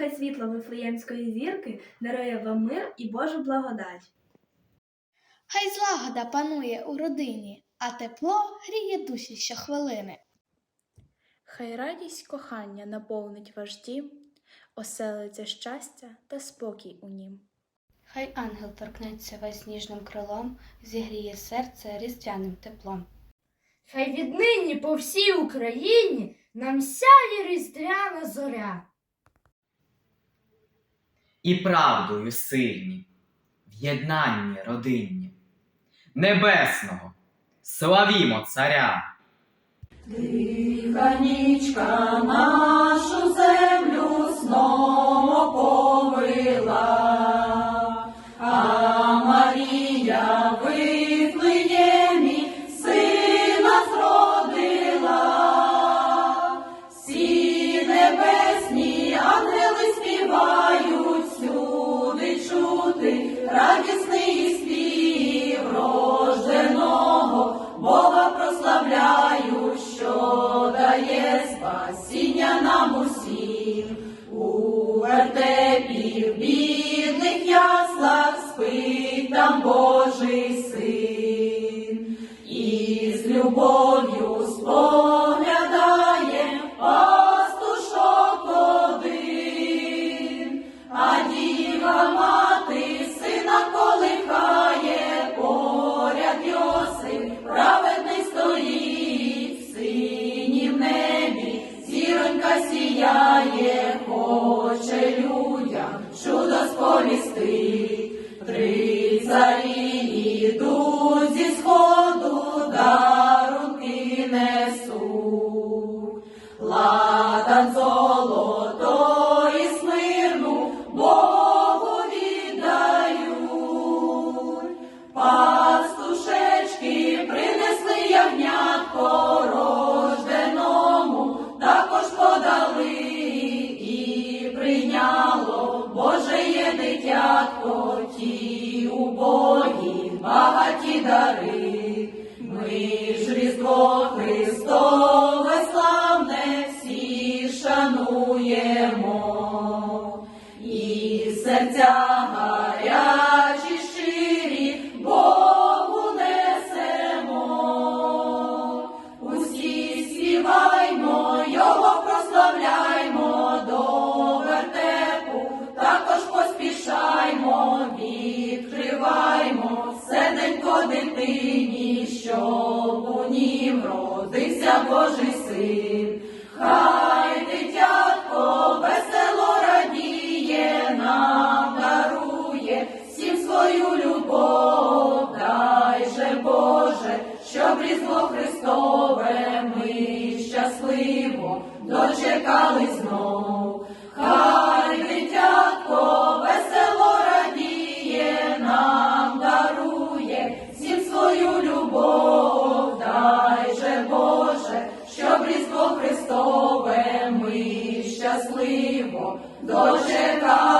нехай світло Вифлеємської зірки дарує вам мир і Божу благодать. Хай злагода панує у родині, а тепло гріє душі щохвилини. Хай радість кохання наповнить ваш дім, оселиться щастя та спокій у нім. Хай ангел торкнеться вас ніжним крилом, зігріє серце різдвяним теплом. Хай віднині по всій Україні нам сяє різдвяна зоря. І правдою сильні, в єднанні родинні, небесного, славімо царя! Тиха нічка нашу землю спасіння нам усім. У вертепі в бідних яслах спить Божий син, і з любов'ю сповістить. Три царі дитятко, ті убогі, багаті дари. Ми ж Різдво Христове славне всі шануємо, і серця дитині, щоб у нім родився Божий син. Хай дитятко весело радіє, нам дарує всім свою любов, дай же Боже, щоб Різдво Христове ми щасливо дочекали знов. Хай Дочекали знов.